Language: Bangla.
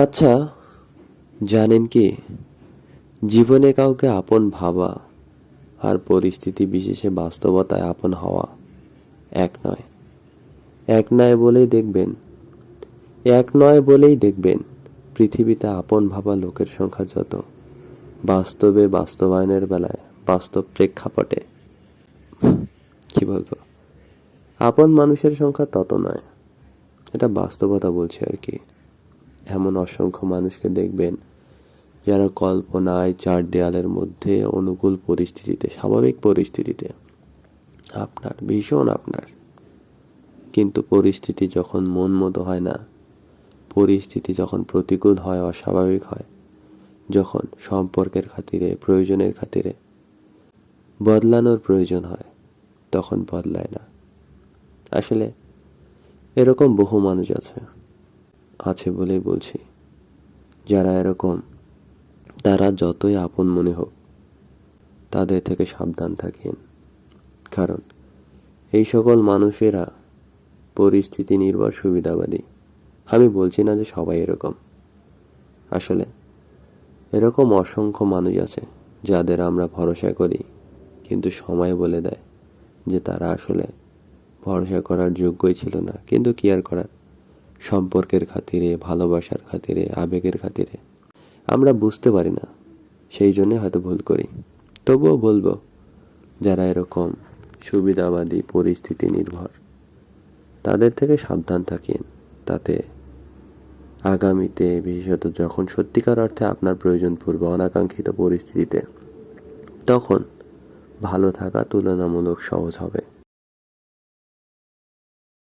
আচ্ছা জানেন কি? জীবনে কাউকে আপন ভাবা আর পরিস্থিতি বিশেষে বাস্তবতায় আপন হওয়া এক নয়। এক নয় বলেই দেখবেন। এক নয় বলেই দেখবেন পৃথিবীতে আপন ভাবা লোকের সংখ্যা যত, বাস্তবে বাস্তবায়নের বেলায় বাস্তব প্রেক্ষাপটে। কি বলব? আপন মানুষের সংখ্যা তত নয়। এটা বাস্তবতা বলছি আর কি। এমন অসংখ্য মানুষকে দেখবেন যারা কল্পনায় চার দেয়ালের মধ্যে অনুকূল পরিস্থিতিতে, স্বাভাবিক পরিস্থিতিতে, আপনার, ভীষণ আপনার। কিন্তু পরিস্থিতি যখন মন মতো হয় না, পরিস্থিতি যখন প্রতিকূল হয়, অস্বাভাবিক হয়, যখন সম্পর্কের খাতিরে, প্রয়োজনের খাতিরে বদলানোর প্রয়োজন হয়, তখন বদলায় না। আসলে এরকম বহু মানুষ আছে। আছে বলেই বলছি। যারা এরকম, তারা যতই আপন মনে হোক, তাদের থেকে সাবধান থাকেন। কারণ, এই সকল মানুষেরা পরিস্থিতি নির্ভর সুবিধাবাদী। আমি বলছি না যে সবাই এরকম। আসলে, এরকম অসংখ্য মানুষ আছে, যাদের আমরা ভরসা করি, কিন্তু সময় বলে দেয় যে তারা আসলে ভরসা করার যোগ্যই ছিল না। কিন্তু কি আর করার? সম্পর্কের খাতিরে, ভালোবাসার খাতিরে, আবেগের খাতিরে। আমরা বুঝতে পারি না, সেই জন্যে হয়তো ভুল করি। তবুও বলব, যারা এরকম সুবিধাবাদী পরিস্থিতি নির্ভর, তাদের থেকে সাবধান থাকেন। তাতে আগামীতে, বিশেষত যখন সত্যিকার অর্থে আপনার প্রয়োজন পড়বে অনাকাঙ্ক্ষিত পরিস্থিতিতে, তখন ভালো থাকা তুলনামূলক সহজ হবে।